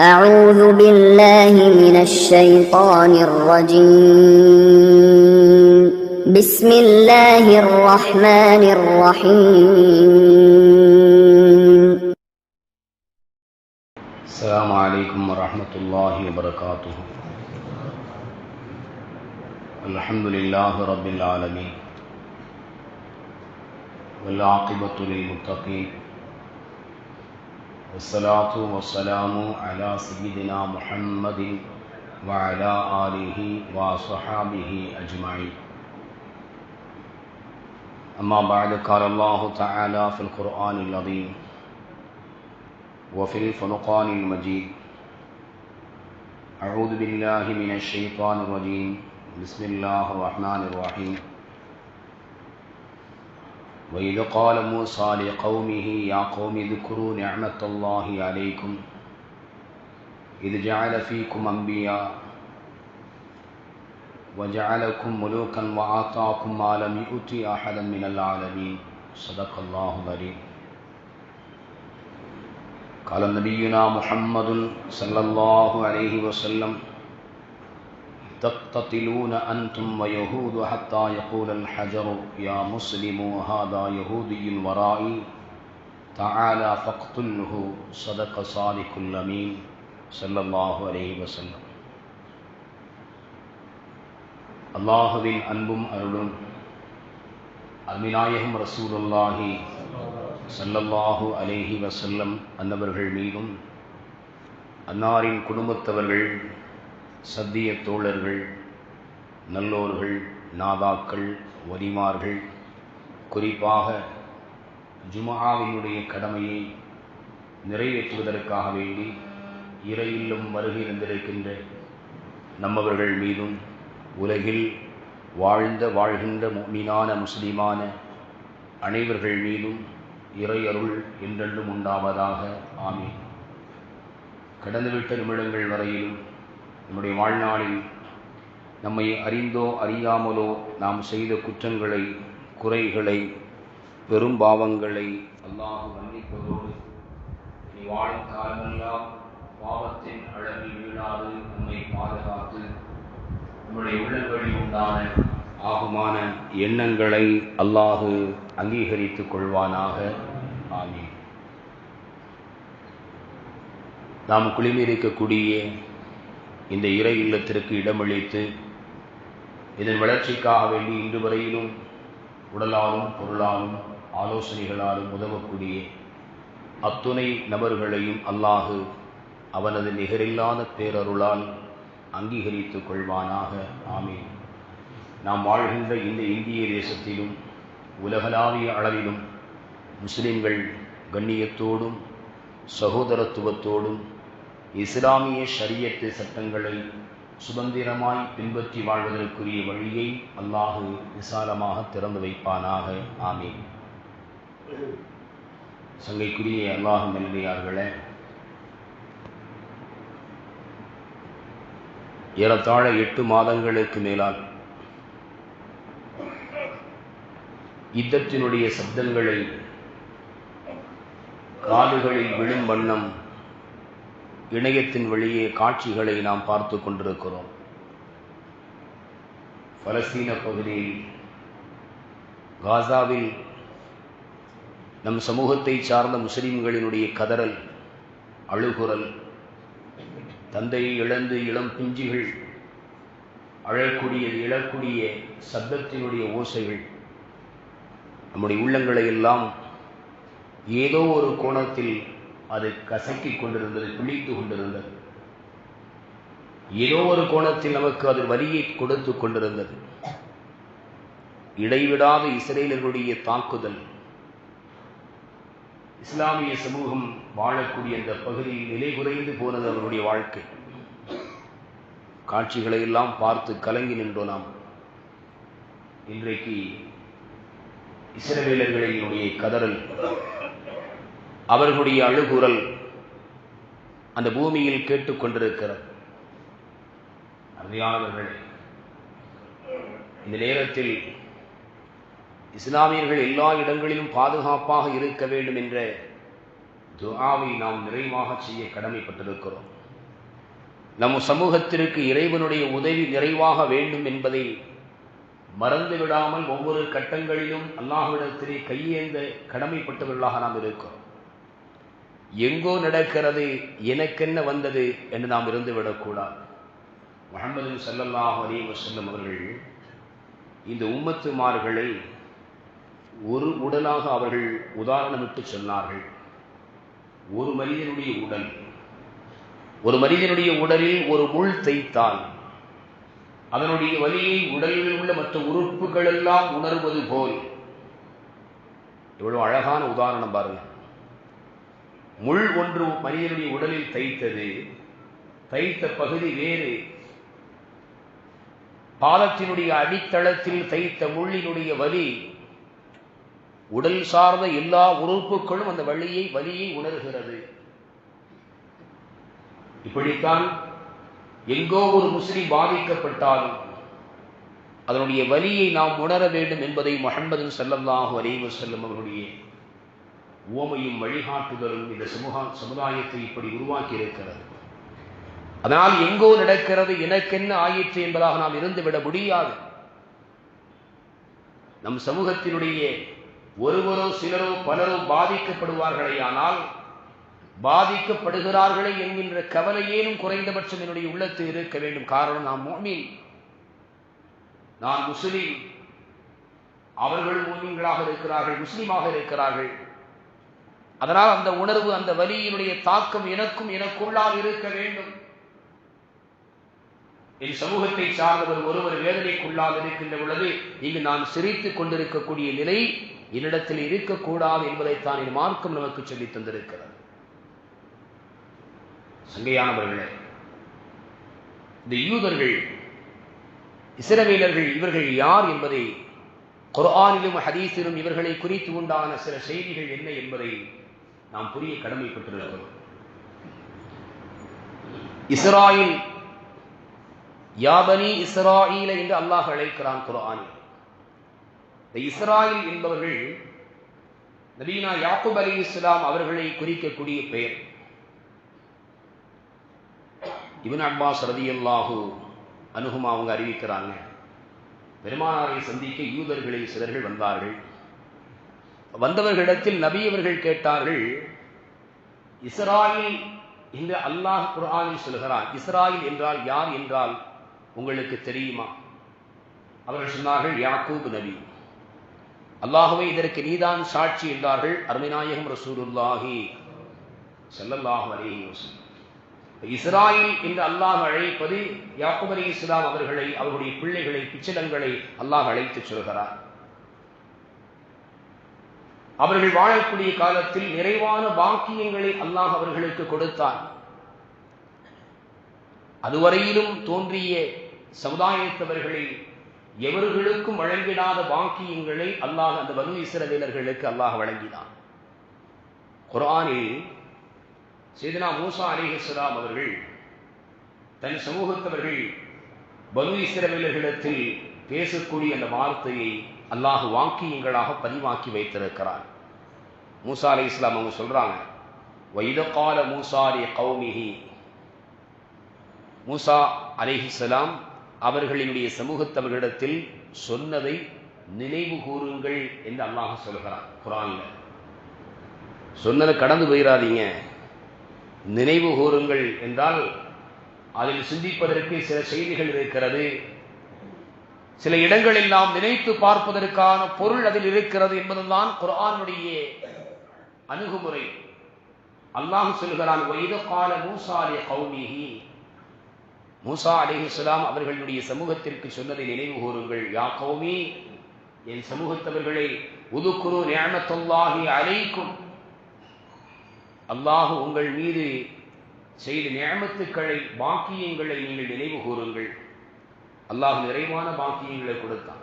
أعوذ بالله من الشيطان الرجيم. بسم الله الرحمن الرحيم. السلام عليكم ورحمة الله وبركاته. الحمد لله رب العالمين. والعاقبة للمتقين. والصلاة والسلام على سيدنا محمد وعلى آله وصحابه أجمعين. أما بعد قال الله تعالى في القرآن العظيم وفي الفرقان المجيد أعوذ بالله من الشيطان الرجيم. بسم الله الرحمن الرحيم. وإذ قال موسى لقومه يا قوم اذكروا نعمة الله عليكم. إذ جعل فيكم أنبياء وجعلكم ملوكا وآتاكم ما لم يؤت أحدا من العالمين. صدق الله العليم قال نبينا محمد صلى الله عليه وسلم تقتتلون أنتم ويهود حتى يقول الحجر يا مسلم هذا يهودي ورائي تعالى فاقتله صدق صادق الأمين صلى الله عليه وسلم அல்லாஹுவின் அன்பும் அருளும் அல்மிநாயகம் ரசூலுல்லாஹி சல்லல்லாஹு அலேஹி வசல்லம் அன்னவர்கள் மீதும் அன்னாரின் குடும்பத்தவர்கள் சத்திய தோழர்கள் நல்லோர்கள் நாதாக்கள் வரிமார்கள் குறிப்பாக ஜுமாவினுடைய கடமையை நிறைவேற்றுவதற்காக வேண்டி இறையிலும் வருகை இருந்திருக்கின்ற நம்மவர்கள் மீதும் உலகில் வாழ்ந்த வாழ்கின்ற மீனான முஸ்லிமான அனைவர்கள் மீதும் இறையருள் என்றென்றும் உண்டாவதாக. ஆமீன். கடந்துவிட்ட நிமிடங்கள் வரையிலும் நம்முடைய வாழ்நாளில் நம்மை அறிந்தோ அறியாமலோ நாம் செய்த குற்றங்களை குறைகளை பெரும் பாவங்களை அல்லாஹ் மன்னிப்பதோடு நீ வாழும் காலமெல்லாம் பாவத்தின் அழகில் வீழாது நம்மை பாதுகாத்து நம்முடைய உள்ளங்களில் உண்டான ஆகுமான எண்ணங்களை அல்லாஹு அங்கீகரித்துக் கொள்வானாக. ஆமீன். நாம் குளிமிருக்கக்கூடிய இந்த இறை இல்லத்திற்கு இடமளித்து இதன் வளர்ச்சிக்காக வேண்டி இன்று வரையிலும் உடலாலும் பொருளாலும் ஆலோசனைகளாலும் உதவக்கூடிய அத்துணை நபர்களையும் அல்லாஹு அவனது நிகரில்லாத பேரருளால் அங்கீகரித்துக் கொள்வானாக. ஆமீன். நாம் வாழ்கின்ற இந்த இந்திய தேசத்திலும் உலகளாவிய அளவிலும் முஸ்லிம்கள் கண்ணியத்தோடும் சகோதரத்துவத்தோடும் இஸ்லாமிய ஷரியத்து சட்டங்களை சுதந்திரமாய் பின்பற்றி வாழ்வதற்குரிய வழியை அல்லாஹு விசாலமாக திறந்து வைப்பானாக. ஆமீன். சங்கைக்குரிய அல்லாஹு மெல்லையார்களே ஏறத்தாழ எட்டு மாதங்களுக்கு மேலால் யுத்தத்தினுடைய சப்தங்களை காதுகளில் விழும் வண்ணம் இணையத்தின் வழியே காட்சிகளை நாம் பார்த்து கொண்டிருக்கிறோம். பலஸ்தீன பகுதியில் காசாவில் நம் சமூகத்தை சார்ந்த முஸ்லிம்களினுடைய கதறல் அழுகுரல் தந்தையை இழந்து இளம் பிஞ்சுகள் அழக்கூடிய இழக்கூடிய சப்தத்தினுடைய ஓசைகள் நம்முடைய உள்ளங்களை எல்லாம் ஏதோ ஒரு கோணத்தில் அது கசக்கிக் கொண்டிருந்தது பிழித்து கொண்டிருந்தது. ஏதோ ஒரு கோணத்தில் நமக்கு அது வரியை கொடுத்து கொண்டிருந்தது. இடைவிடாத இஸ்ரேலர்களுடைய தாக்குதல். இஸ்லாமிய சமூகம் வாழக்கூடிய அந்த பகுதியில் நிலை குறைந்து போனது அவருடைய வாழ்க்கை. காட்சிகளை எல்லாம் பார்த்து கலங்கி நின்றோம் நாம். இன்றைக்கு இஸ்ரவேலர்களினுடைய கதறல் அவர்களுடைய அழுகுரல் அந்த பூமியில் கேட்டுக்கொண்டிருக்கிறது அருமையானவர்களே இந்த நேரத்தில் இஸ்லாமியர்கள் எல்லா இடங்களிலும் பாதுகாப்பாக இருக்க வேண்டும் என்ற துஆவை நாம் நிறைவாக செய்ய கடமைப்பட்டிருக்கிறோம். நம் சமூகத்திற்கு இறைவனுடைய உதவி நிறைவாக வேண்டும் என்பதை மறந்து விடாமல் ஒவ்வொரு கட்டங்களிலும் அல்லாஹ்விடத்திலே கையேந்த கடமைப்பட்டவர்களாக நாம் இருக்கிறோம். எங்கோ நடக்கிறது எனக்கென்ன வந்தது என்று நாம் இருந்து விடக்கூடாது முகமது சல்லல்லாஹ் அலி வசல்லம் அவர்கள் இந்த உம்மத்துமார்களை ஒரு உடலாக அவர்கள் உதாரணமிட்டு சொன்னார்கள். ஒரு மனிதனுடைய உடல். ஒரு மனிதனுடைய உடலில் ஒரு முள் தைத்தால் அதனுடைய வலியை உடலில் உள்ள மற்ற உறுப்புகள் எல்லாம் உணர்வது போல். இவ்வளவு அழகான உதாரணம் பாருங்கள் முள் ஒன்று மனிதனுடைய உடலில் தைத்தது தைத்த பகுதி வேறு. பாலத்தினுடைய அடித்தளத்தில் தைத்த முள்ளினுடைய வலி. உடல் சார்ந்த எல்லா உறுப்புகளும் அந்த வலியை வலியை உணர்கிறது. இப்படித்தான் எங்கோ ஒரு முஸ்லிம் பாதிக்கப்பட்டாலும் அதனுடைய வலியை நாம் உணர வேண்டும் என்பதை முகமது சல்லல்லாஹு அலைஹி செல்லும் அவர்களுடைய ஓமையும் வழிகாட்டுதலும் இந்த சமூக சமுதாயத்தை இப்படி உருவாக்கி இருக்கிறது அதனால் எங்கோ நடக்கிறது எனக்கென்ன ஆயிற்று என்பதாக நாம் இருந்துவிட முடியாது. நம் சமூகத்தினுடைய ஒருவரோ சிலரோ பலரோ பாதிக்கப்படுவார்களே ஆனால் பாதிக்கப்படுகிறார்களே என்கின்ற கவலையேனும் குறைந்தபட்சம் என்னுடைய உள்ளத்தில் இருக்க வேண்டும். காரணம் நாம் மோமின் நான் முஸ்லீம். அவர்கள் மோமின்களாக இருக்கிறார்கள் முஸ்லீமாக இருக்கிறார்கள். அதனால் அந்த உணர்வு அந்த வலியினுடைய தாக்கம் எனக்கும் எனக்குள்ளால் இருக்க வேண்டும். என் சமூகத்தை சார்ந்தவர் ஒருவர் வேதனைக்குள்ளால் இருக்கின்ற பொழுது இங்கு நான் சிரித்துக் கொண்டிருக்கக்கூடிய நிலை என்னிடத்தில் இருக்கக்கூடாது என்பதைத்தான் என் மார்க்கம் நமக்கு சொல்லி தந்திருக்கிறது. சங்கையானவர்களே இந்த யூதர்கள் இஸ்ரவேலர்கள் இவர்கள் யார் என்பதை குரானிலும் ஹதீஸிலும் இவர்களை குறித்து உண்டான சில செய்திகள் என்ன என்பதை நாம் புரிய கடமைப்பட்டிருக்கிறோம். இஸ்ராயில் யாபனி இஸ்ராயில என்று அல்லாஹ் அழைக்கிறான் குரான் இந்த இஸ்ராயில் என்பவர்கள் நபீனா யாக்குப் அலி இஸ்லாம் அவர்களை குறிக்கக்கூடிய பெயர். இவன் அப்பாஸ் ரதியல்லாஹு அனுகுமா அவங்க அறிவிக்கிறாங்க பெருமானாரை சந்திக்க யூதர்களில் சிலர்கள் வந்தார்கள். வந்தவர்களிடத்தில் நபி அவர்கள் கேட்டார்கள் இஸ்ராயில் என்று அல்லாஹ் குரானில் சொல்கிறான். இஸ்ராயில் என்றால் யார் என்றால் உங்களுக்கு தெரியுமா? அவர்கள் சொன்னார்கள் யாக்கூப் நபி. அல்லாஹுவே இதற்கு நீதான் சாட்சி என்றார்கள் அருமைநாயகம் ரசூலுல்லாஹி ஸல்லல்லாஹு அலைஹி வஸல்லம். இஸ்ராயில் என்று அல்லாஹ் அழைப்பது யாக்கூப் அலி இஸ்லாம் அவர்களை அவருடைய பிள்ளைகளை பிச்சலங்களை அல்லாஹ் அழைத்து சொல்கிறார். அவர்கள் வாழக்கூடிய காலத்தில் நிறைவான பாக்கியங்களை அல்லாஹ் அவர்களுக்கு கொடுத்தான் அதுவரையிலும் தோன்றிய சமுதாயத்தவர்களை எவர்களுக்கும் வழங்கிடாத பாக்கியங்களை அல்லாஹ் அந்த வலு இஸ்ரவேலர்களுக்கு அல்லாஹ் வழங்கினான். குரானில் சேதனா மூசா அலிஹலாம் அவர்கள் தன் சமூகத்தவர்கள் பலு இஸ்ரவேலர்களிடத்தில் பேசக்கூடிய அந்த வார்த்தையை அல்லாஹு வாக்கியங்களாக பதிவாக்கி வைத்திருக்கிறார் மூசா அலி இஸ்லாம் அவங்க சொல்றாங்க வைதகால மூசாரி கௌமிகி மூசா அலிஹிஸ்லாம் அவர்களினுடைய சமூகத்தவர்களிடத்தில் சொன்னதை நினைவு கூறுங்கள் என்று அல்லாஹ் சொல்கிறான் குரான்ல. சொன்னதை கடந்து போயிடாதீங்க நினைவு கூறுங்கள் என்றால் அதில் சிந்திப்பதற்கு சில செய்திகள் இருக்கிறது. சில இடங்களில் நாம் நினைத்து பார்ப்பதற்கான பொருள் அதில் இருக்கிறது என்பதுதான் குரானுடைய அணுகுமுறை. அல்லாஹ் சொல்கிறான் வைத கால மூசாலிய கௌமிகி மூசா அலிஹிஸ்லாம் அவர்களுடைய சமூகத்திற்கு சொன்னதை நினைவு கூறுங்கள். யா கௌமி என் சமூகத்தவர்களை உதுக்குரு ஞானத்தொல்லாகி அழைக்கும் அல்லாஹ் உங்கள் மீது செய்த நியமத்துக்களை பாக்கியங்களை நீங்கள் நினைவு கூறுங்கள். அல்லாஹ் நிறைவான பாக்கியங்களை கொடுத்தான்.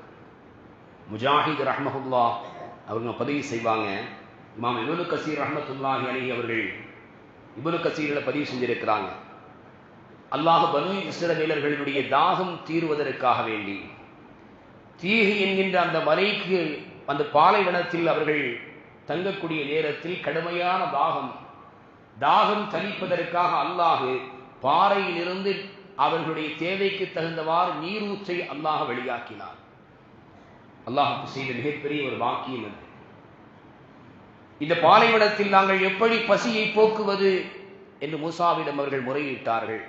முஜாஹித் ரஹ்மஹுல்லா அவங்க பதிவு செய்வாங்க. இமாம் இபுனு கசீர் ரஹமத்துல்லாஹி அலி அவர்கள் இபுனு கசீரில் பதிவு செஞ்சிருக்கிறாங்க. அல்லாஹ் பனு இஸ்ரவேலர்களுடைய தாகம் தீர்வதற்காக வேண்டி தீகு என்கின்ற அந்த மலைக்கு அந்த பாலைவனத்தில் அவர்கள் தங்கக்கூடிய நேரத்தில் கடுமையான தாகம் தாகம் தணிப்பதற்காக அல்லாஹு பாறையிலிருந்து அவர்களுடைய தேவைக்கு தகுந்தவாறு நீரூற்றை அல்லாஹ் வெளியாக்கினார் அல்லாஹுக்கு செய்த மிகப்பெரிய ஒரு வாக்கியம் அது. இந்த பாலைவனத்தில் நாங்கள் எப்படி பசியை போக்குவது என்று மூசாவிடம் அவர்கள் முறையிட்டார்கள்.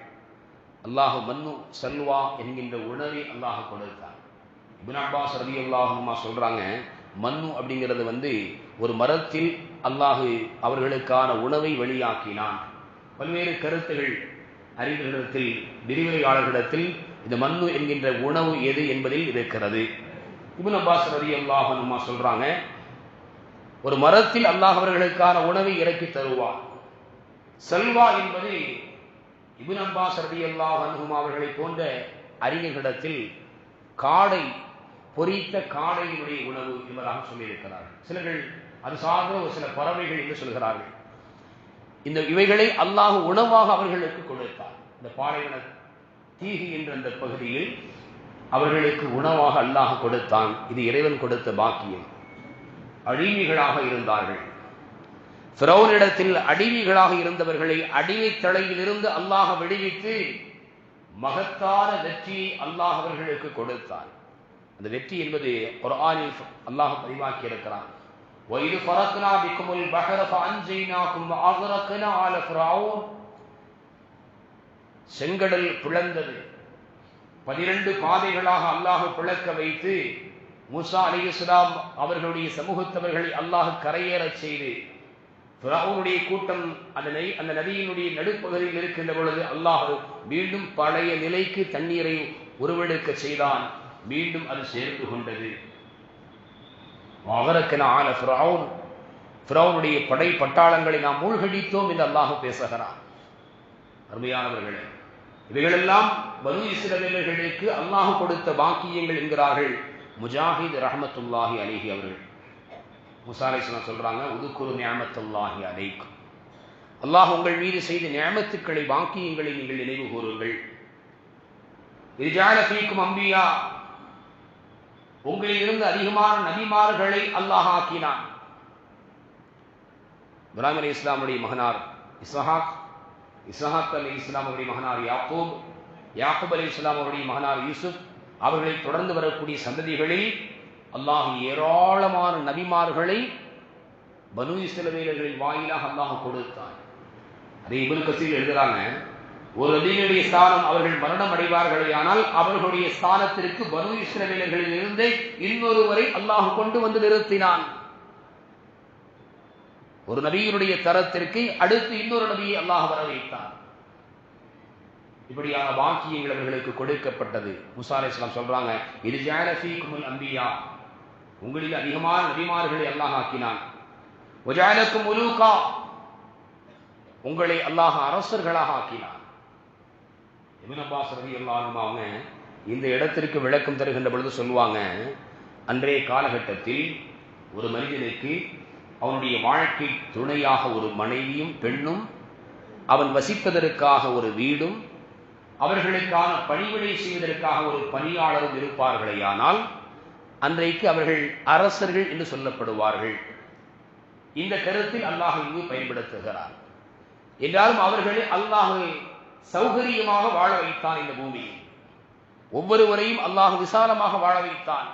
அல்லாஹு மன்னு சல்வா என்கின்ற உணவை அல்லாஹ் கொடுத்தார் இபின் அப்பாஸ் ரதி அல்லாஹுமா சொல்றாங்க மன்னு அப்படிங்கிறது வந்து ஒரு மரத்தில் அல்லாஹு அவர்களுக்கான உணவை வெளியாக்கினான். பல்வேறு கருத்துகள் அறிஞர்களிடத்தில் விரிவுரையாளர்களிடத்தில் இந்த மண்ணு என்கின்ற உணவு எது என்பதில் இருக்கிறது. இபின் அப்பாஸ் ரதி அல்லாஹுமா சொல்றாங்க ஒரு மரத்தில் அல்லாஹ் அவர்களுக்கான உணவை இறக்கி தருவார் செல்வா என்பது இபின் அப்பாஸ் ரதி அல்லாஹ் அனுகுமா அவர்களை போன்ற அறிஞர்களிடத்தில் காடை பொறித்த காடையினுடைய உணவு என்பதாக சொல்லியிருக்கிறார்கள். சிலர்கள் அது சார்ந்த ஒரு சில பறவைகள் என்று சொல்கிறார்கள். இந்த இவைகளை அல்லாஹ் உணவாக அவர்களுக்கு கொடுத்தார் இந்த பாலைவன தீகு என்ற அந்த பகுதியில் அவர்களுக்கு உணவாக அல்லாஹ் கொடுத்தான். இது இறைவன் கொடுத்த பாக்கியம். அடிமைகளாக இருந்தார்கள். ஃபிரௌனிடத்தில் அடிமைகளாக இருந்தவர்களை அடிமை தலையிலிருந்து அல்லாஹ் விடுவித்து மகத்தான வெற்றியை அல்லாஹ் அவர்களுக்கு கொடுத்தான். அந்த வெற்றி என்பது குர்ஆனில் அல்லாஹ் பதிவாக்கி இருக்கிறான் وَإِذْ فَرَقْنَا بِكُمُ الْبَحْرَ فَأَنْجَيْنَاكُمْ وَأَغْرَقْنَا آلَ فِرْعَوْنَ செங்கடல் பிளந்தது பதிரண்டு பாதைகளாக அல்லாஹ் பிளக்க வைத்து மூசா அலிஸ்லாம் அவர்களுடைய சமூகத்தவர்களை அல்லாஹ் கரையேறச் செய்து ஃபிரௌனுடைய கூட்டம் அந்த நெய் அந்த நதியினுடைய நடுப்பகுதியில் இருக்கின்ற பொழுது அல்லாஹ் மீண்டும் பழைய நிலைக்கு தண்ணீரை உருவெடுக்க செய்தான் மீண்டும் அது சேர்ந்து கொண்டது அவரக்கென ஃபிரௌன். ஃபிரௌனுடைய படை பட்டாளங்களை நாம் மூழ்கடித்தோம் என்று அல்லாஹ் பேசுகிறான். அருமையானவர்களே இவைகளெல்லாம் பனு இஸ்ரவேலர்களுக்கு அல்லாஹ் கொடுத்த பாக்கியங்கள் என்கிறார்கள் முஜாஹித் ரஹமத்துல்லாஹி அலிஹி அவர்கள். முசாலேஸ்வரன் சொல்றாங்க உதுக்குரு நியமத்துல்லாஹி அலைக்கும் அல்லாஹ் உங்கள் மீது செய்த நியமத்துக்களை பாக்கியங்களை நீங்கள் நினைவு கூறுங்கள். ஃபீக்கும் அம்பியா உங்களில் இருந்து அதிகமான நபிமார்களை அல்லாஹ் ஆக்கினான். இப்ராஹிம் அலி இஸ்லாமுடைய மகனார் இஸ்ஹாக் இஸ்ஹாக் அலி இஸ்லாமுடைய மகனார் யாக்கூப் யாக்கூப் அலி இஸ்லாம் அவருடைய மகனார் யூசுப் அவர்களை தொடர்ந்து வரக்கூடிய சந்ததிகளில் அல்லாஹ் ஏராளமான நபிமார்களை பனு இஸ்லவேலர்களின் வாயிலாக அல்லாஹ் கொடுத்தான். அதை இவருக்கு கசீர் எழுதுறாங்க. ஒரு நபியினுடைய ஸ்தானம் அவர்கள் மரணம் அடைவார்களே ஆனால் அவர்களுடைய ஸ்தானத்திற்கு பனு இஸ்ரவேலர்களில் இருந்து இன்னொருவரை அல்லாஹ் கொண்டு வந்து நிறுத்தினான். ஒரு நபியினுடைய தரத்திற்கு அடுத்து இன்னொரு நபியை அல்லாஹ் வர வைத்தான் இப்படியான வாக்கியங்கள் அவர்களுக்கு கொடுக்கப்பட்டது. முசா இஸ்லாம் சொல்றாங்க இது ஜாலஃபீக்குமுல் அம்பியா உங்களில் அதிகமான நபிமார்களை அல்லாஹ் ஆக்கினான். ஒஜாலக்கும் உலூகா. உங்களை அல்லாஹ் அரசர்களாக ஆக்கினான். இபின் அப்பாஸ் ரதி அவங்க இந்த இடத்திற்கு விளக்கம் தருகின்ற பொழுது சொல்லுவாங்க அன்றைய காலகட்டத்தில் ஒரு மனிதனுக்கு அவனுடைய வாழ்க்கை துணையாக ஒரு மனைவியும் பெண்ணும் அவன் வசிப்பதற்காக ஒரு வீடும் அவர்களுக்கான பணிவிடை செய்வதற்காக ஒரு பணியாளரும் இருப்பார்களேயானால் அன்றைக்கு அவர்கள் அரசர்கள் என்று சொல்லப்படுவார்கள். இந்த கருத்தில் அல்லாஹ் இங்கு பயன்படுத்துகிறார் என்றாலும் அவர்களே அல்லாஹை சௌகரியமாக வாழ வைத்தான் இந்த பூமியில் ஒவ்வொருவரையும் அல்லாஹ் விசாலமாக வாழ வைத்தான்.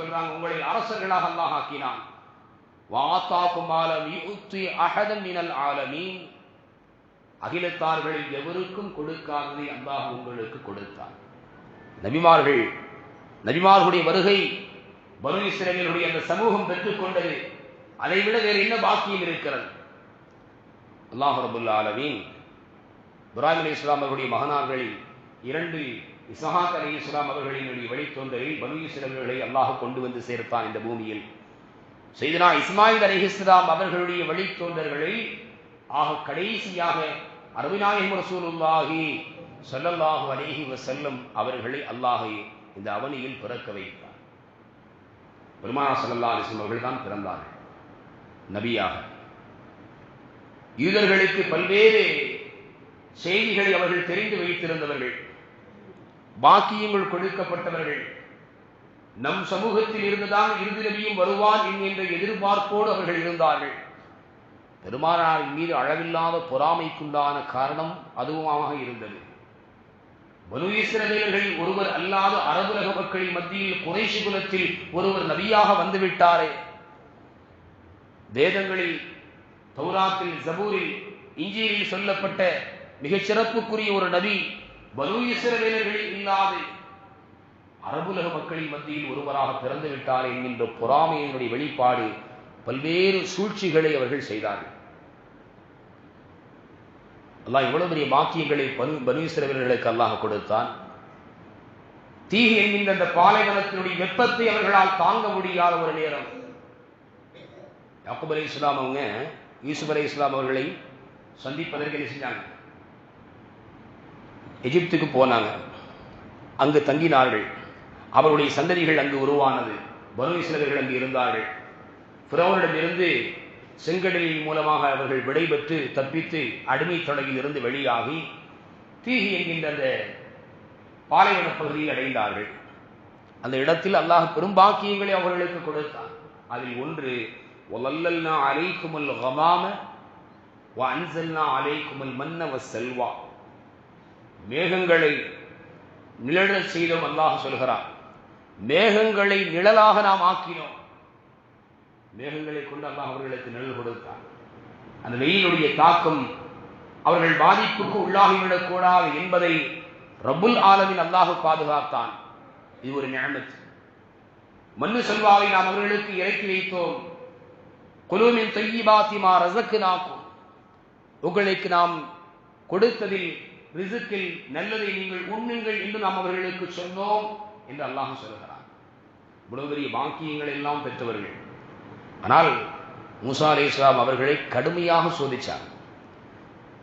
சொல்றாங்க உங்களை அரசர்களாக அல்லாஹ் ஆக்கினான். மினல் அகிலத்தார்களில் எவருக்கும் கொடுக்காததை அல்லாஹ் உங்களுக்கு கொடுத்தான். நபிமார்கள் நபிமார்களுடைய வருகை பனு இஸ்ரவேலுடைய அந்த சமூகம் பெற்றுக்கொண்டது அதை விட வேறு என்ன பாக்கியம் இருக்கிறது? அல்லாஹ் ரபுல்லா ஆலமீன். இப்ராஹிம் அலி இஸ்லாம் அவர்களுடைய மகனார்கள் இரண்டு இசஹாக் அலி இஸ்லாம் அவர்களினுடைய வழித்தோன்றலில் பனு இஸ்ரவேல்களை அல்லாஹ் கொண்டு வந்து சேர்த்தான் இந்த பூமியில். செய்தனா இஸ்மாயில் அலி இஸ்லாம் அவர்களுடைய வழித்தோன்றல்களை ஆக கடைசியாக அருவிநாயகம் ரசூலுல்லாஹி சொல்லல்லாஹு அலேஹி வசல்லம் அவர்களை அல்லாஹை இந்த அவனியில் பிறக்க வைத்தார். பெருமானா சல்லா அலைஹி அவர்கள் தான் பிறந்தார்கள். நபியாக. யூதர்களுக்கு பல்வேறு செய்திகளை அவர்கள் தெரிந்து வைத்திருந்தவர்கள் பாக்கியங்கள் கொடுக்கப்பட்டவர்கள் நம் சமூகத்தில் இருந்துதான் இறுதி நபியும் வருவான் என்கின்ற எதிர்பார்ப்போடு அவர்கள் இருந்தார்கள். பெருமானாரின் மீது அளவில்லாத பொறாமைக்குண்டான காரணம் அதுவுமாக இருந்தது. பனு இஸ்ரவேலர்களில் ஒருவர் அல்லாத அரபுலக மக்களின் மத்தியில் குறைசி குலத்தில் ஒருவர் நபியாக வந்துவிட்டாரே. வேதங்களில் தௌராத்தில் ஜபூரில் இஞ்சியில் சொல்லப்பட்ட மிகச் சிறப்புக்குரிய ஒரு நபி பனு இஸ்ரவேலர்களில் இல்லாது அரபுலக மக்களின் மத்தியில் ஒருவராக பிறந்து விட்டார் என்கின்ற பொறாமையினுடைய வெளிப்பாடு பல்வேறு சூழ்ச்சிகளை அவர்கள் செய்தார்கள். அல்லாஹ் இவ்வளவு பெரிய பாக்கியங்களை பனு பனு இஸ்ரவேலர்களுக்கு அல்லாஹ் கொடுத்தான். தீ என்கின்ற அந்த பாலைவனத்தினுடைய வெப்பத்தை அவர்களால் தாங்க முடியாத ஒரு நேரம். யாக்கூப் அலி இஸ்லாம் அவங்க யூசுப் அலி இஸ்லாம் அவர்களை சந்திப்பதற்கு என்ன செஞ்சாங்க? எகிப்துக்கு போனாங்க. அங்கு தங்கினார்கள். அவருடைய சந்ததிகள் அங்கு உருவானது. பனு இஸ்லவர்கள் அங்கு இருந்தார்கள். பிறவரிடமிருந்து செங்கடலின் மூலமாக அவர்கள் விடைபெற்று தப்பித்து அடிமை தொடங்கில் இருந்து வெளியாகி தீகி என்கின்ற அந்த பாலைவன பகுதியில் அடைந்தார்கள். அந்த இடத்தில் அல்லாஹ் பெரும் பாக்கியங்களை அவர்களுக்கு கொடுத்தான். அதில் ஒன்று ஒலல்லல்னா அலைக்குமல் ஹமாம வ அன்சல்னா அலைக்குமல் மன்னவ செல்வா மேகங்களை நிழல் செய்தோம் அல்லாஹ் சொல்கிறார். மேகங்களை நிழலாக நாம் ஆக்கினோம். மேகங்களை கொண்டு அல்லாஹ் அவர்களுக்கு நிழல் கொடுத்தான். அந்த வெயிலுடைய தாக்கம் அவர்கள் பாதிப்புக்கு உள்ளாகிவிடக் கூடாது என்பதை ரபுல் ஆலமின் அல்லாஹ் பாதுகாத்தான். இது ஒரு நியமத்து. மண்ணு செல்வாவை நாம் அவர்களுக்கு இறக்கி வைத்தோம். குலூமின் தொய்யிபாத்திமா ரசக்கு நாக்கும் உங்களுக்கு நாம் கொடுத்ததில் ரிசுக்கில் நல்லதை நீங்கள் உண்ணுங்கள் என்று நாம் அவர்களுக்கு சொன்னோம் என்று அல்லாஹ் சொல்கிறார் இவ்வளவு பெரிய பாக்கியங்கள் எல்லாம் பெற்றவர்கள். ஆனால் மூசா அலி இஸ்லாம் அவர்களை கடுமையாக சோதித்தார்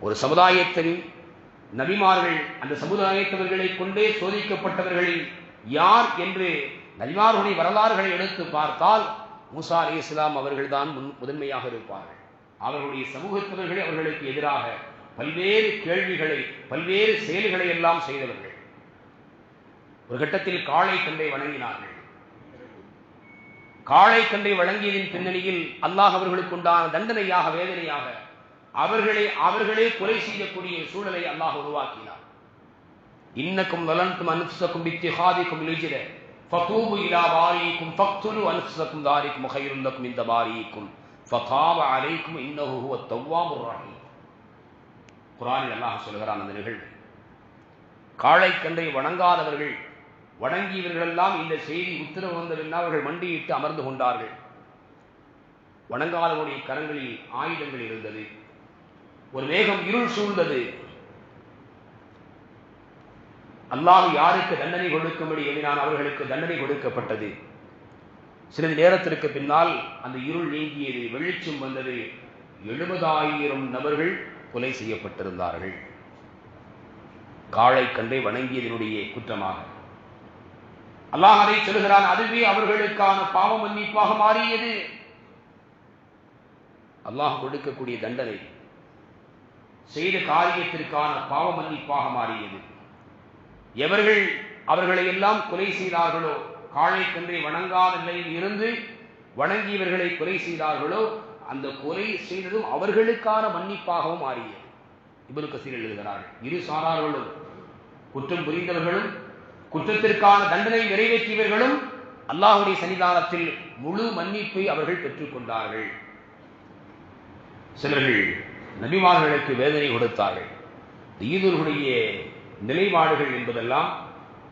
ஒரு சமுதாயத்தில் நபிமார்கள் அந்த சமுதாயத்தவர்களை கொண்டே சோதிக்கப்பட்டவர்களில் யார் என்று நபிமார்களுடைய வரலாறுகளை எடுத்து பார்த்தால் மூசா அலி இஸ்லாம் அவர்கள்தான் முன் முதன்மையாக இருப்பார்கள். அவர்களுடைய சமூகத்தவர்களே அவர்களுக்கு எதிராக பல்வேறு கேள்விகளை பல்வேறு செயல்களை எல்லாம் செய்தவர்கள். ஒரு கட்டத்தில் காளை கண்டை வணங்கினார்கள். காளை கண்டை வழங்கியதின் பின்னணியில் அல்லாஹ் அவர்களுக்கு உண்டான தண்டனையாக வேதனையாக அவர்களை அவர்களே கொலை செய்யக்கூடிய சூழலை அல்லாஹ் உருவாக்கினார். இன்னக்கும் வலன்தும் அனுசக்கும் பித்திஹாதிக்கும் லிஜிர ஃபதூபு இலா பாரிக்கும் ஃபக்துலு அனுசக்கும் தாரிக்கும் ஹைருல் இந்த பாரிக்கும் ஃபதாப அலைக்கும் இன்னஹு ஹுவ தவ்வாபுர் ரஹீம் குர்ஆனில் அல்லாஹ் சொல்கிறான் அந்த நிகழ்வு காளை வணங்காதவர்கள் வணங்கியவர்களெல்லாம் இந்த செய்தி உத்தரவு வந்தபின் அவர்கள் மண்டியிட்டு அமர்ந்து கொண்டார்கள். வணங்காதவனுடைய கரங்களில் ஆயுதங்கள் இருந்தது ஒரு வேகம் இருள் சூழ்ந்தது அல்லாஹ் யாருக்கு தண்டனை கொடுக்கும்படி எண்ணினான்? அவர்களுக்கு தண்டனை கொடுக்கப்பட்டது. சிறிது நேரத்திற்கு பின்னால் அந்த இருள் நீங்கியது வெளிச்சம் வந்தது. எழுபதாயிரம் நபர்கள் கொலை செய்யப்பட்டிருந்தார்கள். காளை கண்டை வணங்கியதனுடைய குற்றமாக. அல்லாஹ் அதை சொல்கிறான் அதுவே அவர்களுக்கான பாவ மன்னிப்பாக மாறியது. அல்லாஹ் கொடுக்கக்கூடிய தண்டனை செய்த காரியத்திற்கான பாவ மன்னிப்பாக மாறியது. எவர்கள் அவர்களை எல்லாம் கொலை செய்தார்களோ காளை கன்றை வணங்காத நிலையில் இருந்து வணங்கியவர்களை கொலை செய்தார்களோ அந்த கொலை செய்ததும் அவர்களுக்கான மன்னிப்பாகவும் மாறியது. இபுல் கசீர் எழுதுகிறார்கள் இரு சாரார்களும் குற்றம் புரிந்தவர்களும் குற்றத்திற்கான தண்டனை நிறைவேற்றியவர்களும் அல்லாஹுடைய சன்னிதானத்தில் முழு மன்னிப்பை அவர்கள் பெற்றுக்கொண்டார்கள். சிலர்கள் நபிமார்களுக்கு வேதனை கொடுத்தார்கள். ஈதர்களுடைய நிலைப்பாடுகள் என்பதெல்லாம்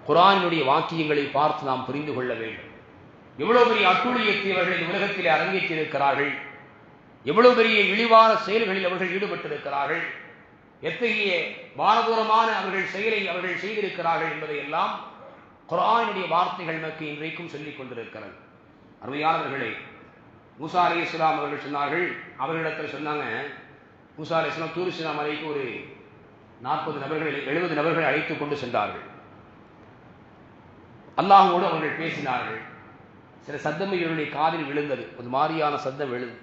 குரானுடைய வாக்கியங்களை பார்த்து நாம் புரிந்து கொள்ள வேண்டும். எவ்வளவு பெரிய அட்டுழியத்தை அவர்கள் இந்த உலகத்திலே அரங்கேற்றிருக்கிறார்கள் எவ்வளவு பெரிய இழிவான செயல்களில் அவர்கள் ஈடுபட்டிருக்கிறார்கள். எத்தகைய பாரதூரமான அவர்கள் செயலை அவர்கள் செய்திருக்கிறார்கள் என்பதை எல்லாம் குரானுடைய வார்த்தைகள் நமக்கு இன்றைக்கும் சொல்லிக் கொண்டிருக்கிறது. அருமையானவர்களே மூசா அலி இஸ்லாம் அவர்கள் சொன்னார்கள். அவர்களிடத்தில் சொன்னாங்க மூசா அலி இஸ்லாம் தூரிசினா மலைக்கு ஒரு நாற்பது நபர்கள் எழுபது நபர்களை அழைத்துக் கொண்டு சென்றார்கள். அல்லாஹோடு அவர்கள் பேசினார்கள். சில சத்தம் இவருடைய காதில் விழுந்தது. ஒரு மாதிரியான சத்தம் விழுது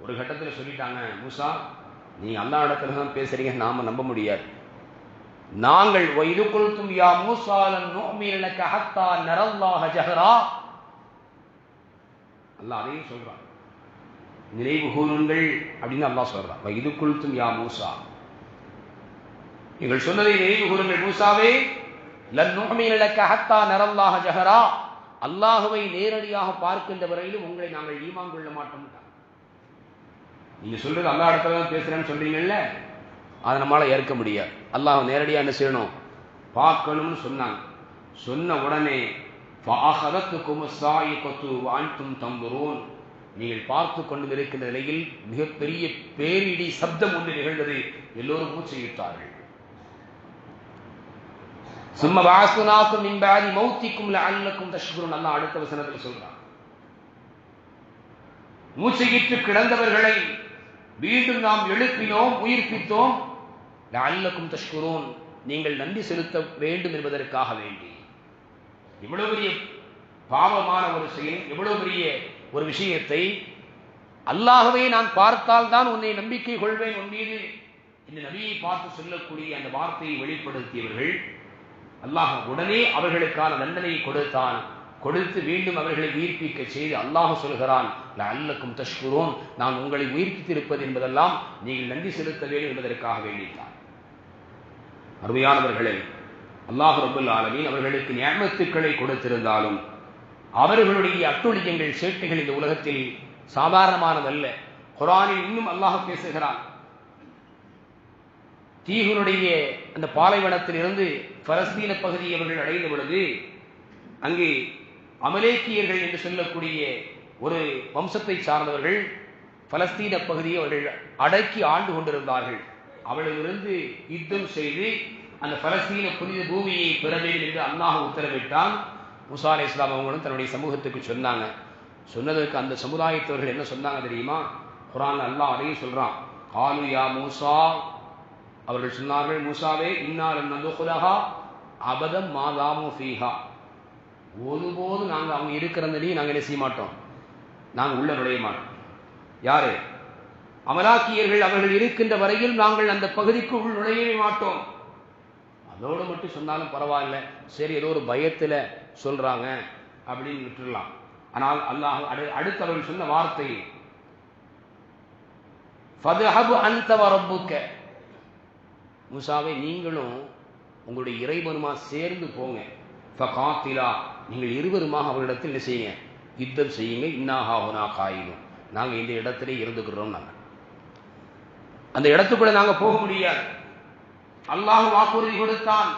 ஒரு கட்டத்தில் சொல்லிட்டாங்க மூசா நீ அல்லா இடத்துல தான் பேசுறீங்க. நாம நம்ப முடியாது. நாங்கள் இது கொளுத்தும் யா மூசாலன் நோமீனக்க ஹத்தா நரல்லாக ஜஹரா. அல்லா அதையும் சொல்றான். நினைவு கூறுங்கள் அப்படின்னு அல்லா சொல்றான். இது கொளுத்தும் யா மூசா. நீங்கள் சொன்னதை நினைவு கூறுங்கள் மூசாவே. லன்னுமினலக்க நரல்லாஹ ஜஹரா. அல்லாஹுவை நேரடியாக பார்க்கின்ற வரையிலும் உங்களை நாங்கள் ஈமான் கொள்ள மாட்டோம். நீங்க சொல்றது அல்லா இடத்துல தான் பேசுறேன்னு சொல்றீங்கல்ல? அதை நம்மளால ஏற்க முடியாது. அல்லாஹ் நேரடியாக என்ன செய்யணும்? பார்க்கணும்னு சொன்னாங்க. சொன்ன உடனே ஃபாஹதத்துக்கும் கொத்து வாழ்த்தும் தம்புரோன் நீங்கள் பார்த்து கொண்டு இருக்கின்ற நிலையில் மிகப்பெரிய பேரிடி சப்தம் ஒன்று நிகழ்ந்தது. எல்லோரும் மூச்சையிட்டார்கள் சும்ம வாசுனாக்கும் மின்பாதி மௌத்திக்கும் அல்லக்கும் தஷ்குரு நல்லா அடுத்த வசனத்தில் சொல்றான். மூச்சையிட்டு கிடந்தவர்களை மீண்டும் நாம் எழுப்பினோம் உயிர்ப்பித்தோம். அல்லக்கும் தஷ்குரோன் நீங்கள் நன்றி செலுத்த வேண்டும் என்பதற்காக வேண்டி. இவ்வளவு பெரிய பாவமான ஒரு செயல் எவ்வளவு பெரிய ஒரு விஷயத்தை அல்லாகவே நான் பார்த்தால் தான் உன்னை நம்பிக்கை கொள்வேன் உன் மீது. இந்த நபியை பார்த்து சொல்லக்கூடிய அந்த வார்த்தையை வெளிப்படுத்தியவர்கள் அல்லாஹ் உடனே அவர்களுக்கான தண்டனையை கொடுத்தான். கொடுத்து மீண்டும் அவர்களை உயிர்ப்பிக்க செய்து அல்லாஹ் சொல்கிறான் அல்லக்கும் தஷ்குரோன். நான் உங்களை உயிர்ப்பித்திருப்பது என்பதெல்லாம் நீங்கள் நன்றி செலுத்த வேண்டும் என்பதற்காக வேண்டித்தான். அருமையானவர்களே அல்லாஹ் ரபுல் ஆலமின் அவர்களுக்கு நியமத்துக்களை கொடுத்திருந்தாலும் அவர்களுடைய அட்டுழியங்கள் சேட்டைகள் இந்த உலகத்தில் சாதாரணமானதல்ல. குரானில் இன்னும் அல்லாஹ் பேசுகிறான் தீகுனுடைய அந்த பாலைவனத்தில் இருந்து பலஸ்தீன பகுதியை அவர்கள் அடைந்த பொழுது அங்கே அமலேக்கியர்கள் என்று சொல்லக்கூடிய ஒரு வம்சத்தை சார்ந்தவர்கள் பலஸ்தீன பகுதியை அவர்கள் அடக்கி ஆண்டு கொண்டிருந்தார்கள். அவளிலிருந்து யுத்தம் செய்து அந்த பலஸ்தீன புனித பூமியை பெறவேன் என்று அல்லாஹ் உத்தரவிட்டான். முசா அலி இஸ்லாம் அவங்களும் தன்னுடைய சமூகத்துக்கு சொன்னாங்க. சொன்னதற்கு அந்த சமுதாயத்தவர்கள் என்ன சொன்னாங்க தெரியுமா? குரான் அல்லாஹ் அதையும் சொல்றான். காலு யா மூசா அவர்கள் சொன்னார்கள் மூசாவே இன்னாலும் நந்துகுலஹா அபதம் மாதாமு ஃபீஹா. ஒருபோதும் நாங்கள் அவங்க இருக்கிறதையும் நாங்கள் என்ன செய்ய மாட்டோம். நாங்கள் உள்ள நுழைய மாட்டோம். யாரு? அமலாக்கியர்கள் அவர்கள் இருக்கின்ற வரையில் நாங்கள் அந்த பகுதிக்கு உள் நுழையவே மாட்டோம். அதோடு மட்டும் சொன்னாலும் பரவாயில்ல. சரி ஏதோ ஒரு பயத்தில் சொல்றாங்க அப்படின்னு விட்டுடலாம். ஆனால் அல்லாஹ் அடு அடுத்து அவர்கள் சொன்ன வார்த்தை ஃபதுஹபு அன்த வரப்புக்க முசாவை நீங்களும் உங்களுடைய இறைவனுமா சேர்ந்து போங்க. ஃபகாத்திலா நீங்கள் இருவருமாக அவரிடத்தில் என்ன செய்யுங்க? யுத்தம் செய்யுங்க. இன்னாஹாவுனா காயினும் நாங்கள் இந்த இடத்திலே இருந்துக்கிறோம் நாங்கள் அந்த இடத்துக்குள்ள நாங்கள் போக முடியாது. அல்லாஹ் வாக்குறுதி கொடுத்தான்.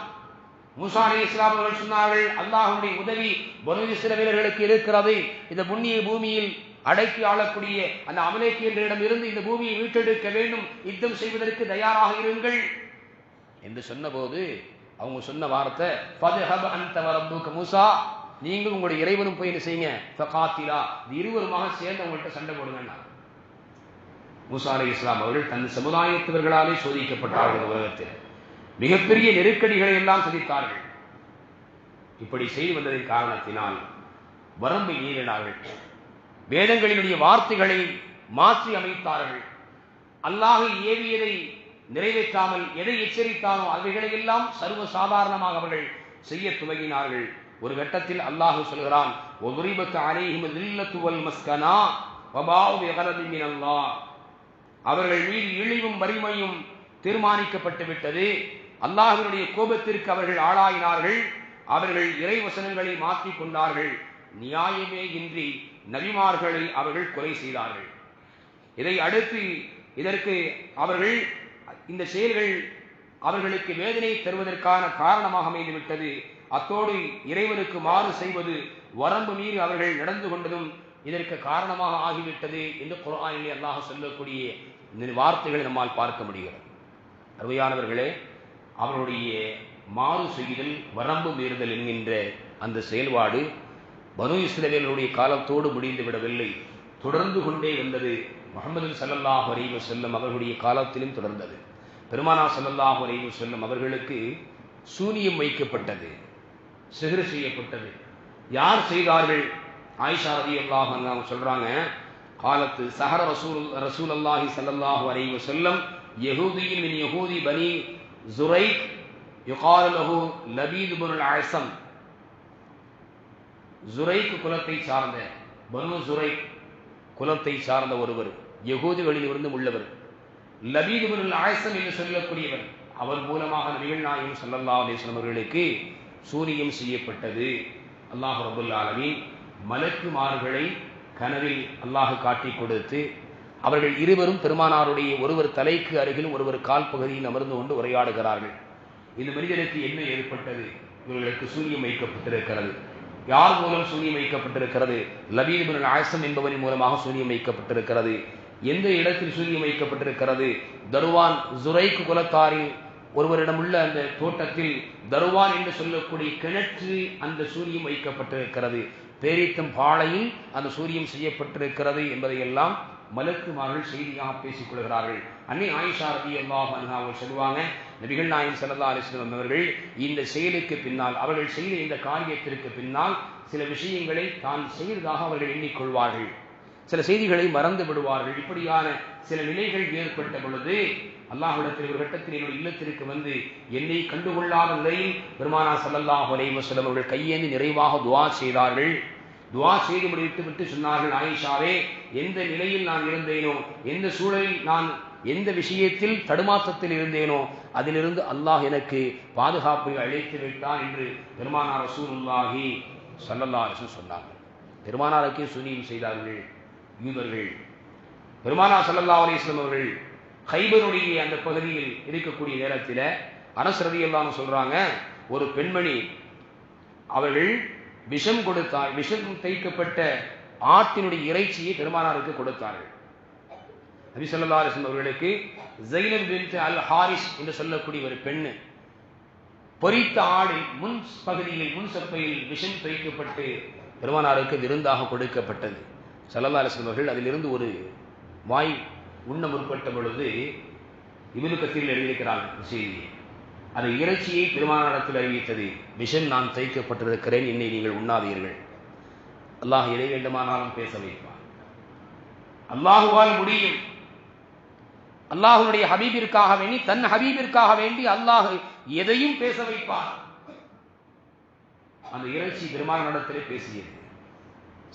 மூசா அலி இஸ்லாம் அவர்கள் சொன்னார்கள் அல்லாஹுடைய உதவி பனு வீரர்களுக்கு இருக்கிறது. இந்த புண்ணிய பூமியில் அடக்கி ஆளக்கூடிய அந்த அமலேக்கியர்களிடம் இருந்து இந்த பூமியை மீட்டெடுக்க வேண்டும். யுத்தம் செய்வதற்கு தயாராக இருங்கள். என்று சொன்னபோது அவங்க சொன்ன வார்த்தை ஃபதுஹப் அன்த வரப்புக மூசா. நீங்கள் உங்களுடைய இறைவனும் போய் என்ன செய்யுங்க? ஃபகாத்திலா. இருவருமாக சேர்ந்து அவங்கள்ட்ட சண்டை போடுங்க மூசா அலி இஸ்லாம் அவர்கள் தன் சமுதாயத்தவர்களாலே சோதிக்கப்பட்டார்கள் உலகத்தில். மிகப்பெரிய நெருக்கடிகளை எல்லாம் சந்தித்தார்கள். இப்படி செய்து வந்ததின் காரணத்தினால் வரம்பை மீறினார்கள் வேதங்களினுடைய வார்த்தைகளை மாற்றி அமைத்தார்கள். அல்லாஹ் ஏவியதை நிறைவேற்றாமல் எதை எச்சரித்தானோ அவைகளையெல்லாம் சர்வ சாதாரணமாக அவர்கள் செய்ய துவங்கினார்கள். ஒரு கட்டத்தில் அல்லாஹு சொல்கிறான் மஸ்கனா அவர்கள் மீது இழிவும் வறுமையும் தீர்மானிக்கப்பட்டு விட்டது. அல்லாஹ்வினுடைய கோபத்திற்கு அவர்கள் ஆளாயினார்கள். அவர்கள் இறை வசனங்களை மாற்றிக் கொண்டார்கள். நியாயமே இன்றி நபிமார்களை அவர்கள் கொலை செய்தார்கள். இதை அடுத்து இதற்கு அவர்கள் இந்த செயல்கள் அவர்களுக்கு வேதனை தருவதற்கான காரணமாக அமைந்துவிட்டது. அத்தோடு இறைவனுக்கு மாறு செய்வது வரம்பு மீறி அவர்கள் நடந்து கொண்டதும் இதற்கு காரணமாக ஆகிவிட்டது என்று குரானிலே அல்லாஹ் சொல்லக்கூடிய இந்த வார்த்தைகளை நம்மால் பார்க்க முடிகிறது. அருமையானவர்களே அவருடைய மாறு செய்தல் வரம்பு மீறுதல் என்கின்ற அந்த செயல்பாடு பனு இஸ்ரவேலுடைய காலத்தோடு முடிந்து விடவில்லை தொடர்ந்து கொண்டே வந்தது முகமது சல்லல்லாஹ் அறிவு செல்லும் அவர்களுடைய காலத்திலும் தொடர்ந்தது. பெருமானா சல்லல்லாஹ் அலைஹி செல்லும் அவர்களுக்கு சூனியம் வைக்கப்பட்டது சிகர் செய்யப்பட்டது. யார் செய்தார்கள்? ஆயிஷா ரதி அல்லாஹ் அவங்க சொல்றாங்க காலத்து சஹர ரசூல் ரசூல் அல்லாஹி சல்லல்லாஹு அலைஹி வஸல்லம் யகூதியில் மின் யகூதி பனி ஜுரைக் யுகால் லஹு லபீத் பனுல் ஆசம் ஜுரைக் குலத்தை சார்ந்த பனு ஜுரைக் குலத்தை சார்ந்த ஒருவர் யகூதிகளில் இருந்தும் உள்ளவர். லபீதுபுல் ஆயசம் என்று சொல்லக்கூடியவர். அவர் மூலமாக நபிகள் நாயகம் சல்லல்லா அலிஸ்லாம் அவர்களுக்கு சூரியம் செய்யப்பட்டது. அல்லாஹ் ரபுல் ஆலமின் மலக்குமார்களை கனவில் அல்லாஹ் காட்டி கொடுத்து அவர்கள் இருவரும் பெருமானாருடைய ஒருவர் தலைக்கு அருகில் ஒருவர் கால் பகுதியில் அமர்ந்து கொண்டு உரையாடுகிறார்கள். இந்த மனிதனுக்கு என்ன ஏற்பட்டது? இவர்களுக்கு சூரியம் வைக்கப்பட்டிருக்கிறது. யார் மூலம் சூனியம் வைக்கப்பட்டிருக்கிறது? லபீதுபுல் ஆயசம் என்பவரின் மூலமாக சூனியம் வைக்கப்பட்டிருக்கிறது. எந்த இடத்தில் சூரியம் வைக்கப்பட்டிருக்கிறது? தருவான் ஜுரைக்கு குலத்தாரில் ஒருவரிடம் உள்ள அந்த தோட்டத்தில் தருவான் என்று சொல்லக்கூடிய கிணற்று அந்த சூரியம் வைக்கப்பட்டிருக்கிறது. பேரித்தம் பாளையில் அந்த சூரியம் செய்யப்பட்டிருக்கிறது என்பதையெல்லாம் மலக்குமார்கள் செய்தியாக பேசிக் கொள்கிறார்கள். அன்னை ஆயிஷா ரவி அல்லாஹ் அவர்கள் சொல்லுவாங்க நபிகள் நாயம் சல்லா அலிஸ்லம் அவர்கள் இந்த செயலுக்கு பின்னால் அவர்கள் செய்த இந்த காரியத்திற்கு பின்னால் சில விஷயங்களை தான் செய்ததாக அவர்கள் எண்ணிக்கொள்வார்கள். சில செய்திகளை மறந்து விடுவார்கள். இப்படியான சில நிலைகள் ஏற்பட்ட பொழுது அல்லாஹிடத்தில் ஒரு கட்டத்தில் என்னுடைய இல்லத்திற்கு வந்து என்னை கண்டுகொள்ளாத நிலையில் பெருமானா சல்லல்லாஹ் அலைவசலம் அவர்கள் கையேந்தி நிறைவாக துவா செய்தார்கள். துவா செய்து முடித்து விட்டு சொன்னார்கள் ஆயிஷாவே எந்த நிலையில் நான் இருந்தேனோ எந்த சூழலில் நான் எந்த விஷயத்தில் தடுமாற்றத்தில் இருந்தேனோ அதிலிருந்து அல்லாஹ் எனக்கு பாதுகாப்பை அழைத்து விட்டான் என்று பெருமானார் ரசூலுல்லாஹி சல்லல்லா அரசு சொன்னார்கள். பெருமானாருக்கே சுனியம் செய்தார்கள். யூதர்கள் பெருமானா சல்லல்லா அலிஸ்லம் அவர்கள் ஹைபருடைய அந்த பகுதியில் இருக்கக்கூடிய நேரத்தில் அரசரதி எல்லாம் சொல்றாங்க ஒரு பெண்மணி அவர்கள் விஷம் கொடுத்தார் விஷம் தைக்கப்பட்ட ஆட்டினுடைய இறைச்சியை பெருமானாருக்கு கொடுத்தார்கள். நபி சொல்லா அலிஸ்லாம் அவர்களுக்கு ஜெயினப் பின் அல் ஹாரிஸ் என்று சொல்லக்கூடிய ஒரு பெண்ணு பொறித்த ஆடு முன் பகுதியில் முன் சப்பையில் விஷம் தைக்கப்பட்டு பெருமானாருக்கு விருந்தாக கொடுக்கப்பட்டது. சல்லல்லா அலிஸ்லாம் அவர்கள் அதிலிருந்து ஒரு வாய் உண்ண முற்பட்ட பொழுது இவனு கத்திரில் எழுதியிருக்கிறான் செய்தி அந்த இறைச்சியை பெருமானத்தில் அறிவித்தது. விஷம் நான் தைக்கப்பட்டிருக்கிறேன் என்னை நீங்கள் உண்ணாதீர்கள். அல்லாஹ் எதை வேண்டுமானாலும் பேச வைப்பான். அல்லாஹுவால் முடியும். அல்லாஹுடைய ஹபீபிற்காக வேண்டி தன் ஹபீபிற்காக வேண்டி அல்லாஹ் எதையும் பேச வைப்பார் அந்த இறைச்சி பெருமானாரிடத்திலே பேசியது.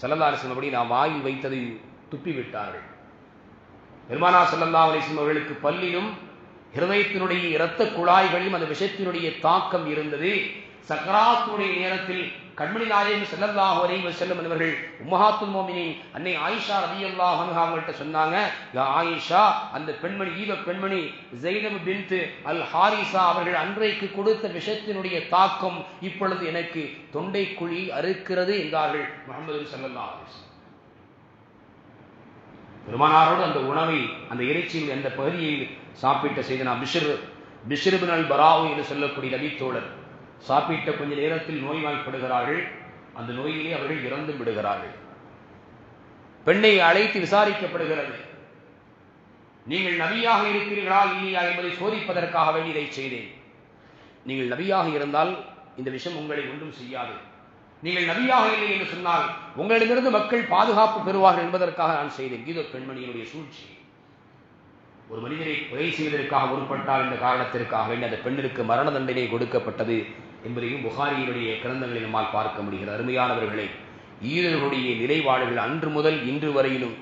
சல்லல்லா அலிஸ்லம் அப்படி நான் வாயில் வைத்ததை துப்பிவிட்டார்கள். பெருமானா செல்லல்லா அலிஸ்லம் அவர்களுக்கு பல்லிலும் ஹிருதயத்தினுடைய இரத்த குழாய்களிலும் அந்த விஷத்தினுடைய தாக்கம் இருந்தது. சக்கராத்துடைய நேரத்தில் கண்மணி நாயகன் செல்லல்லாஹ் வரைவு செல்லும் என்பவர்கள் உம்மஹாத்துல் மோமினின் அன்னை ஆயிஷா ரதி அல்லாஹ் அவங்கள்ட்ட சொன்னாங்க ஆயிஷா அந்த பெண்மணி ஈவ பெண்மணி ஜெயினப் பின்த் அல் ஹாரிசா அவர்கள் அன்றைக்கு கொடுத்த விஷத்தினுடைய தாக்கம் இப்பொழுது எனக்கு தொண்டை குழி அறுக்கிறது என்றார்கள் முகமது செல்லல்லா பெருமானாரோடு அந்த உணவை அந்த இறைச்சியில் அந்த பகுதியில் சாப்பிட்ட செய்தனா பிஷர் பிஷர்பின் அல் பராவு என்று சொல்லக்கூடிய ரவித்தோழர் சாப்பிட்ட கொஞ்ச நேரத்தில் நோய்வாய்ப்படுகிறார்கள். அந்த நோயிலே அவர்கள் இறந்து விடுகிறார்கள். பெண்ணை அழைத்து விசாரிக்கப்படுகிறது. நீங்கள் நபியாக இருக்கிறீர்களா இல்லையா என்பதை சோதிப்பதற்காக வேண்டி இதை செய்தேன். நீங்கள் நபியாக இருந்தால் இந்த விஷயம் உங்களை ஒன்றும் செய்யாது. நீங்கள் நபியாக இல்லை என்று சொன்னால் உங்களிடமிருந்து மக்கள் பாதுகாப்பு பெறுவார்கள் என்பதற்காக நான் செய்தேன். கீத பெண்மணியினுடைய சூழ்ச்சி. ஒரு மனிதரை கொலை செய்வதற்காக உருப்பட்டால் என்ற காரணத்திற்காக வேண்டி அந்த பெண்ணிற்கு மரண தண்டனை கொடுக்கப்பட்டது. என்பதையும் புகாரியினுடைய கிரந்தங்களில் நம்மால் பார்க்க முடிகிறது. அருமையானவர்களை ஈழர்களுடைய நிலைப்பாடுகள் அன்று முதல் இன்று வரையிலும்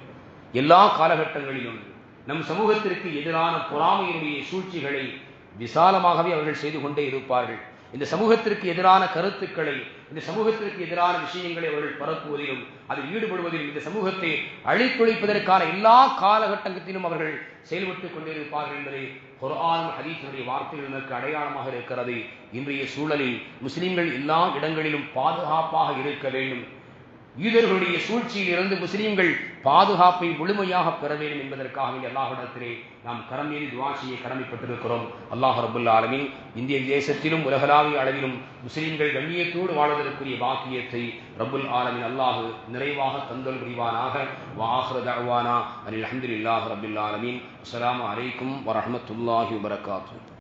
எல்லா காலகட்டங்களிலும் நம் சமூகத்திற்கு எதிரான பொறாமையினுடைய சூழ்ச்சிகளை விசாலமாகவே அவர்கள் செய்து கொண்டே இருப்பார்கள். இந்த சமூகத்திற்கு எதிரான கருத்துக்களை இந்த சமூகத்திற்கு எதிரான விஷயங்களை அவர்கள் பரப்புவதிலும் அதில் ஈடுபடுவதிலும் இந்த சமூகத்தை அழித்தொழிப்பதற்கான எல்லா காலகட்டத்திலும் அவர்கள் செயல்பட்டுக் கொண்டிருப்பார்கள் என்பதை குரான் ஹதீஸுடைய வார்த்தைகள் எனக்கு அடையாளமாக இருக்கிறது. இன்றைய சூழலில் முஸ்லிம்கள் எல்லா இடங்களிலும் பாதுகாப்பாக இருக்க வேண்டும். யூதர்களுடைய சூழ்ச்சியில் இருந்து முஸ்லீம்கள் பாதுகாப்பை முழுமையாக பெற வேண்டும் என்பதற்காக அல்லாஹிடத்திலே நாம் கரம் ஏறி துவா கடமைப்பட்டிருக்கிறோம். அல்லாஹ் ரபுல்லா ஆலமின் இந்திய தேசத்திலும் உலகளாவிய அளவிலும் முஸ்லீம்கள் கண்ணியத்தோடு வாழ்வதற்குரிய பாக்கியத்தை ரபுல் ஆலமின் அல்லாஹு நிறைவாக தந்தல் புரிவானாக. வாஹ்ரதானா அனில் அஹமதுல்லாஹ் ரபுல் ஆலமின். அஸ்லாம் அலைக்கும் வரமத்துல்லாஹி வரகாத்து